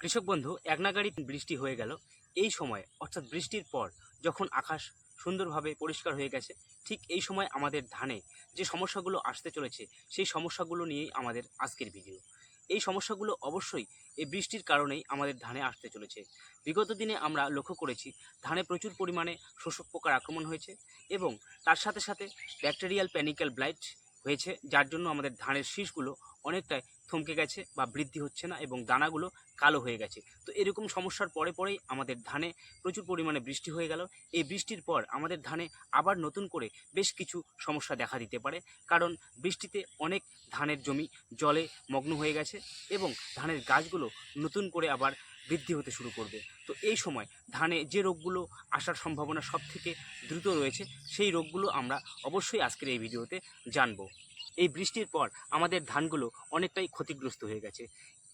কৃষক বন্ধু এক বৃষ্টি হয়ে গেল। এই সময়, অর্থাৎ বৃষ্টির পর, যখন আকাশ সুন্দরভাবে পরিষ্কার হয়ে গেছে, ঠিক এই সময় আমাদের ধানে যে সমস্যাগুলো আসতে চলেছে, সেই সমস্যাগুলো নিয়েই আমাদের আজকের ভিডিও। এই সমস্যাগুলো অবশ্যই এই বৃষ্টির কারণেই আমাদের ধানে আসতে চলেছে। বিগত দিনে আমরা লক্ষ্য করেছি, ধানে প্রচুর পরিমাণে শোষক পোকার আক্রমণ হয়েছে এবং তার সাথে সাথে ব্যাকটেরিয়াল প্যানিক্যাল ব্লাইট হয়েছে, যার জন্য আমাদের ধানের শীষগুলো অনেকটাই থমকে গেছে বা বৃদ্ধি হচ্ছে না এবং দানাগুলো কালো হয়ে গেছে। তো এরকম সমস্যার পরে পরেই আমাদের ধানে প্রচুর পরিমাণে বৃষ্টি হয়ে গেল। এই বৃষ্টির পর আমাদের ধানে আবার নতুন করে বেশ কিছু সমস্যা দেখা দিতে পারে। কারণ বৃষ্টিতে অনেক ধানের জমি জলে মগ্ন হয়ে গেছে এবং ধানের গাছগুলো নতুন করে আবার বৃদ্ধি হতে শুরু করবে। তো এই সময় ধানে যে রোগগুলো আসার সম্ভাবনা সব থেকে দ্রুত রয়েছে, সেই রোগগুলো আমরা অবশ্যই আজকের এই ভিডিওতে জানব। এই বৃষ্টির পর আমাদের ধানগুলো অনেকটাই ক্ষতিগ্রস্ত হয়ে গেছে।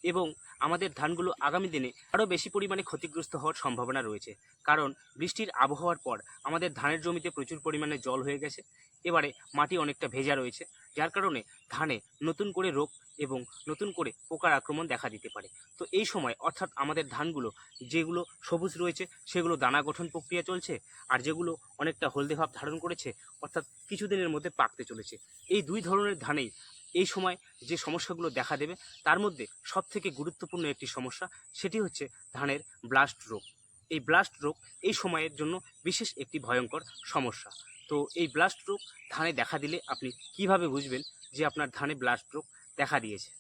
এবং আমাদের ধানগুলো আগামী দিনে আরও বেশি পরিমাণে ক্ষতিগ্রস্ত হওয়ার সম্ভাবনা রয়েছে। কারণ বৃষ্টির আবহাওয়ার পর আমাদের ধানের জমিতে প্রচুর পরিমাণে জল হয়ে গেছে। এবারে মাটি অনেকটা ভেজা রয়েছে, যার কারণে ধানে নতুন করে রোগ এবং নতুন করে পোকার আক্রমণ দেখা দিতে পারে। তো এই সময় অর্থাৎ আমাদের ধানগুলো যেগুলো সবুজ রয়েছে, সেগুলো দানা গঠন প্রক্রিয়া চলছে আর যেগুলো অনেকটা হলদে ভাব ধারণ করেছে, অর্থাৎ কিছুদিনের মধ্যে পাকতে চলেছে। এই দুই ধরনের ধানেই এই সময় যে সমস্যাগুলো দেখা দেবে, তার মধ্যে সবথেকে গুরুত্বপূর্ণ একটি সমস্যা, সেটি হচ্ছে ধানের ব্লাস্ট রোগ। এই ব্লাস্ট রোগ এই সময়ের জন্য বিশেষ একটি ভয়ঙ্কর সমস্যা। তো এই ব্লাস্ট রোগ ধানে দেখা দিলে আপনি কীভাবে বুঝবেন যে আপনার ধানে ব্লাস্ট রোগ দেখা দিয়েছে?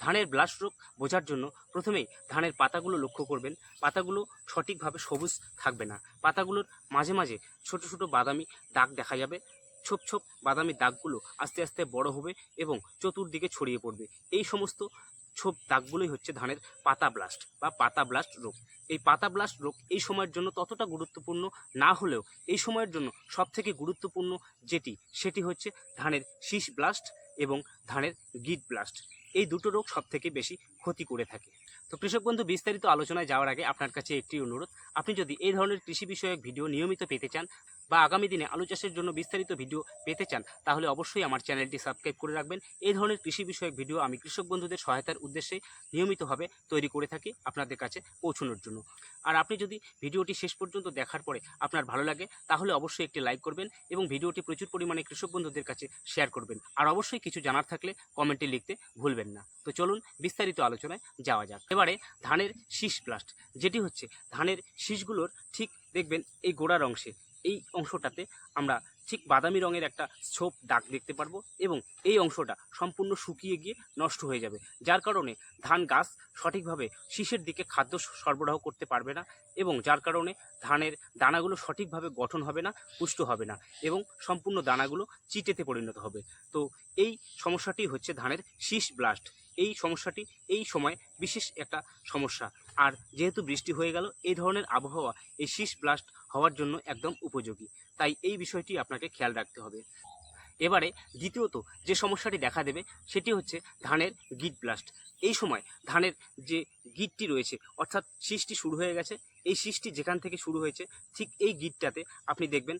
ধানের ব্লাস্ট রোগ বোঝার জন্য প্রথমেই ধানের পাতাগুলো লক্ষ্য করবেন। পাতাগুলো সঠিকভাবে সবুজ থাকবে না। পাতাগুলোর মাঝে মাঝে ছোট ছোট বাদামি দাগ দেখা যাবে। ছোপ ছোপ বাদামি দাগগুলো আস্তে আস্তে বড় হবে এবং চতুর্দিকে ছড়িয়ে পড়বে। এই সমস্ত ছোপ দাগগুলোই হচ্ছে ধানের পাতা ব্লাস্ট বা পাতা ব্লাস্ট রোগ। এই পাতা ব্লাস্ট রোগ এই সময়ের জন্য ততটা গুরুত্বপূর্ণ না হলেও এই সময়ের জন্য সবথেকে গুরুত্বপূর্ণ যেটি, সেটি হচ্ছে ধানের শীষ ব্লাস্ট এবং ধানের গিট ব্লাস্ট এই দুটো রোগ সবথেকে বেশি ক্ষতি করে থাকে। তো কৃষক বন্ধু, বিস্তারিত আলোচনায় যাওয়ার আগে আপনার কাছে একটি অনুরোধ। আপনি যদি এই ধরনের কৃষি বিষয়ক ভিডিও নিয়মিত পেতে চান বা আগামী দিনে আলু চাষের জন্য বিস্তারিত ভিডিও পেতে চান, তাহলে অবশ্যই আমার চ্যানেলটি সাবস্ক্রাইব করে রাখবেন। এই ধরনের কৃষি বিষয়ক ভিডিও আমি কৃষক বন্ধুদের সহায়তার উদ্দেশ্যে নিয়মিতভাবে তৈরি করে থাকি আপনাদের কাছে পৌঁছানোর জন্য। আর আপনি যদি ভিডিওটি শেষ পর্যন্ত দেখার পরে আপনার ভালো লাগে, তাহলে অবশ্যই একটি লাইক করবেন এবং ভিডিওটি প্রচুর পরিমাণে কৃষক বন্ধুদের কাছে শেয়ার করবেন। আর অবশ্যই কিছু জানার থাকলে কমেন্টে লিখতে ভুলবেন না। তো চলুন বিস্তারিত আলোচনায় যাওয়া যাক। এবারে ধানের শীষ প্লাস্ট যেটি হচ্ছে ধানের শীষগুলোর ঠিক দেখবেন এই গোড়ার অংশে এই অংশটাতে আমরা ঠিক বাদামি রঙের একটা ছোপ দাগ দেখতে পারব এবং এই অংশটা সম্পূর্ণ শুকিয়ে গিয়ে নষ্ট হয়ে যাবে, যার কারণে ধান গাছ সঠিকভাবে শীষের দিকে খাদ্য সরবরাহ করতে পারবে না এবং যার কারণে ধানের দানাগুলো সঠিকভাবে গঠন হবে না, পুষ্ট হবে না এবং সম্পূর্ণ দানাগুলো চিটেতে পরিণত হবে। তো এই সমস্যাটি হচ্ছে ধানের শীষ ব্লাস্ট এই সমস্যাটি এই সময় বিশেষ একটা সমস্যা। আর যেহেতু বৃষ্টি হয়ে গেল, এই ধরনের আবহাওয়া এই শীষ ব্লাস্ট হওয়ার জন্য একদম উপযোগী। তাই এই বিষয়টি আপনাকে খেয়াল রাখতে হবে। এবারে দ্বিতীয়ত যে সমস্যাটি দেখা দেবে, সেটি হচ্ছে ধানের গিট ব্লাস্ট এই সময় ধানের যে গিটটি রয়েছে, অর্থাৎ শীষটি শুরু হয়ে গেছে, এই শীষটি যেখান থেকে শুরু হয়েছে, ঠিক এই গিটটাতে আপনি দেখবেন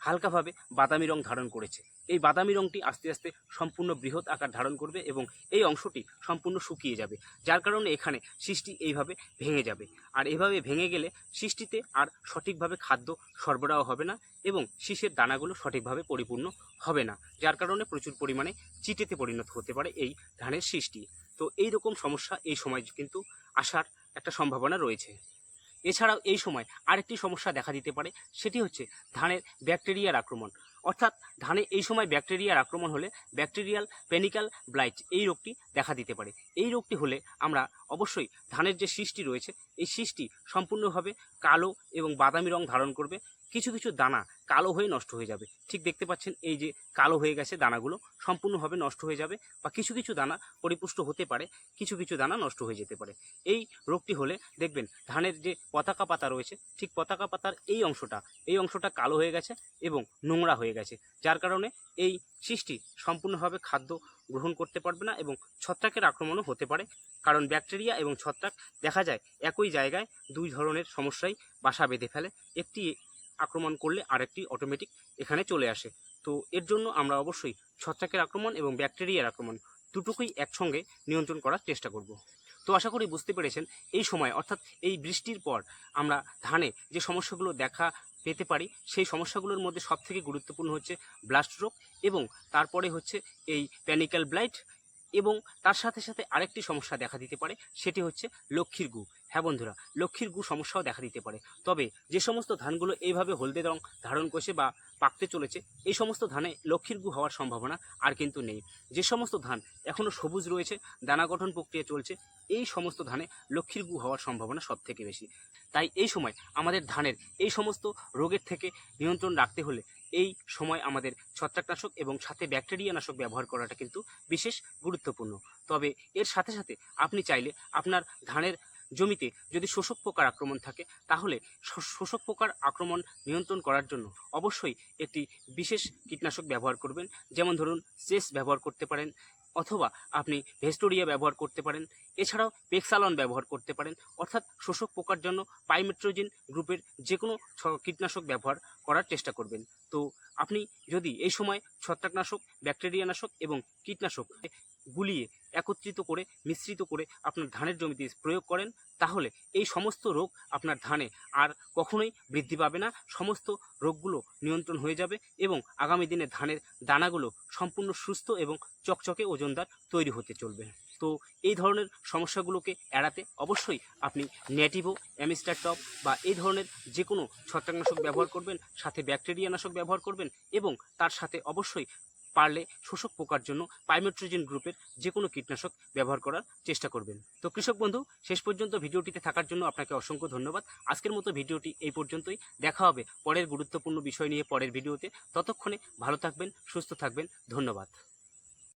হালকাভাবে বাদামি রং ধারণ করেছে। এই বাদামি রংটি আস্তে আস্তে সম্পূর্ণ বৃহৎ আকার ধারণ করবে এবং এই অংশটি সম্পূর্ণ শুকিয়ে যাবে, যার কারণে এখানে সৃষ্টি এইভাবে ভেঙে যাবে। আর এভাবে ভেঙে গেলে সৃষ্টিতে আর সঠিকভাবে খাদ্য সরবরাহ হবে না এবং শীষের দানাগুলো সঠিকভাবে পরিপূর্ণ হবে না, যার কারণে প্রচুর পরিমাণে চিটেতে পরিণত হতে পারে এই ধানের সৃষ্টি তো এই রকম সমস্যা এই সময় কিন্তু আসার একটা সম্ভাবনা রয়েছে। এছাড়াও এই সময় আরেকটি সমস্যা দেখা দিতে পারে, সেটি হচ্ছে ধানের ব্যাকটেরিয়ার আক্রমণ। অর্থাৎ ধানে এই সময় ব্যাকটেরিয়ার আক্রমণ হলে ব্যাকটেরিয়াল পেনিক্যাল ব্লাইট এই রোগটি দেখা দিতে পারে। এই রোগটি হলে আমরা অবশ্যই ধানের যে সৃষ্টি রয়েছে, এই সৃষ্টি সম্পূর্ণভাবে কালো এবং বাদামি রং ধারণ করবে। কিছু কিছু দানা কালো হয়ে নষ্ট হয়ে যাবে। ঠিক দেখতে পাচ্ছেন এই যে কালো হয়ে গেছে দানাগুলো সম্পূর্ণভাবে নষ্ট হয়ে যাবে বা কিছু কিছু দানা পরিপুষ্ট হতে পারে, কিছু কিছু দানা নষ্ট হয়ে যেতে পারে। এই রোগটি হলে দেখবেন ধানের যে পতাকা পাতা রয়েছে, ঠিক পতাকা পাতার এই অংশটা এই অংশটা কালো হয়ে গেছে এবং নোংরা হয়ে গেছে। যার কারণে এই সৃষ্টি সম্পূর্ণভাবে খাদ্য গ্রহণ করতে পারবে না এবং ছত্রাকের আক্রমণও হতে পারে। কারণ ব্যাকটেরিয়া এবং ছত্রাক দেখা যায় একই জায়গায় দুই ধরনের সমস্যাই বাসা বেঁধে ফেলে। একটি আক্রমণ করলে আরেকটি অটোমেটিক এখানে চলে আসে। তো এর জন্য আমরা অবশ্যই ছত্রাকের আক্রমণ এবং ব্যাকটেরিয়ার আক্রমণ দুটোকেই একসঙ্গে নিয়ন্ত্রণ করার চেষ্টা করব। তো আশা করি বুঝতে পেরেছেন, এই সময় অর্থাৎ এই বৃষ্টির পর আমরা ধানে যে সমস্যাগুলো দেখা পেতে পারি। সেই সমস্যাগুলোর মধ্যে সবথেকে গুরুত্বপূর্ণ হচ্ছে ব্লাস্ট রোগ এবং তারপরে হচ্ছে এই প্যানিক্যাল ব্লাইট এবং তার সাথে সাথে আরেকটি সমস্যা দেখা দিতে পারে, সেটি হচ্ছে লক্ষ্মীর গু। হ্যাঁ বন্ধুরা, লক্ষ্মীর গু সমস্যাও দেখা দিতে পারে। তবে যে সমস্ত ধানগুলো এইভাবে হলদে রং ধারণ করছে বা পাকতে চলেছে, এই সমস্ত ধানে লক্ষ্মীর গু হওয়ার সম্ভাবনা আর কিন্তু নেই। যে সমস্ত ধান এখনও সবুজ রয়েছে, দানা গঠন প্রক্রিয়া চলছে, এই সমস্ত ধানে লক্ষ্মীর গু হওয়ার সম্ভাবনা সব থেকে বেশি। তাই এই সময় আমাদের ধানের এই সমস্ত রোগের থেকে নিয়ন্ত্রণ রাখতে হলে এই সময় আমাদের ছত্রাকনাশক এবং সাথে ব্যাকটেরিয়া নাশক ব্যবহার করাটা কিন্তু বিশেষ গুরুত্বপূর্ণ। তবে এর সাথে সাথে আপনি চাইলে আপনার ধানের জমিতে যদি শোষক পোকার আক্রমণ থাকে, তাহলে শোষক পোকার আক্রমণ নিয়ন্ত্রণ করার জন্য অবশ্যই একটি বিশেষ কীটনাশক ব্যবহার করবেন। যেমন ধরুন সেস ব্যবহার করতে পারেন, অথবা আপনি ভেস্টোরিয়া ব্যবহার করতে পারেন। এছাড়াও পেক্সালন ব্যবহার করতে পারেন। অর্থাৎ শোষক পোকার জন্য পাইমেট্রোজিন গ্রুপের যে কোনো কীটনাশক ব্যবহার করার চেষ্টা করবেন। তো আপনি যদি এই সময় ছত্রাকনাশক ব্যাকটেরিয়া নাশক এবং কীটনাশক গুলিয়ে একত্রিত করে, মিশ্রিত করে আপনার ধানের জমিতে প্রয়োগ করেন, তাহলে এই সমস্ত রোগ আপনার ধানে আর কখনোই বৃদ্ধি পাবে না। সমস্ত রোগগুলো নিয়ন্ত্রণ হয়ে যাবে এবং আগামী দিনে ধানের দানাগুলো সম্পূর্ণ সুস্থ এবং চকচকে ওজনদার তৈরি হতে চলবে। তো এই ধরনের সমস্যাগুলোকে এড়াতে অবশ্যই আপনি নেটিভো, অ্যামিস্টার টপ বা এই ধরনের যে কোনো ছত্রাকনাশক ব্যবহার করবেন, সাথে ব্যাকটেরিয়া নাশক ব্যবহার করবেন এবং তার সাথে অবশ্যই পারলে শোষক পোকার জন্য পাইমেট্রোজেন গ্রুপের যে কোনো কীটনাশক ব্যবহার করার চেষ্টা করবেন। তো কৃষক বন্ধু, শেষ পর্যন্ত ভিডিওটিতে থাকার জন্য আপনাকে অসংখ্য ধন্যবাদ। আজকের মতো ভিডিওটি এই পর্যন্তই। দেখা হবে পরের গুরুত্বপূর্ণ বিষয় নিয়ে পরের ভিডিওতে। ততক্ষণে ভালো থাকবেন, সুস্থ থাকবেন। ধন্যবাদ।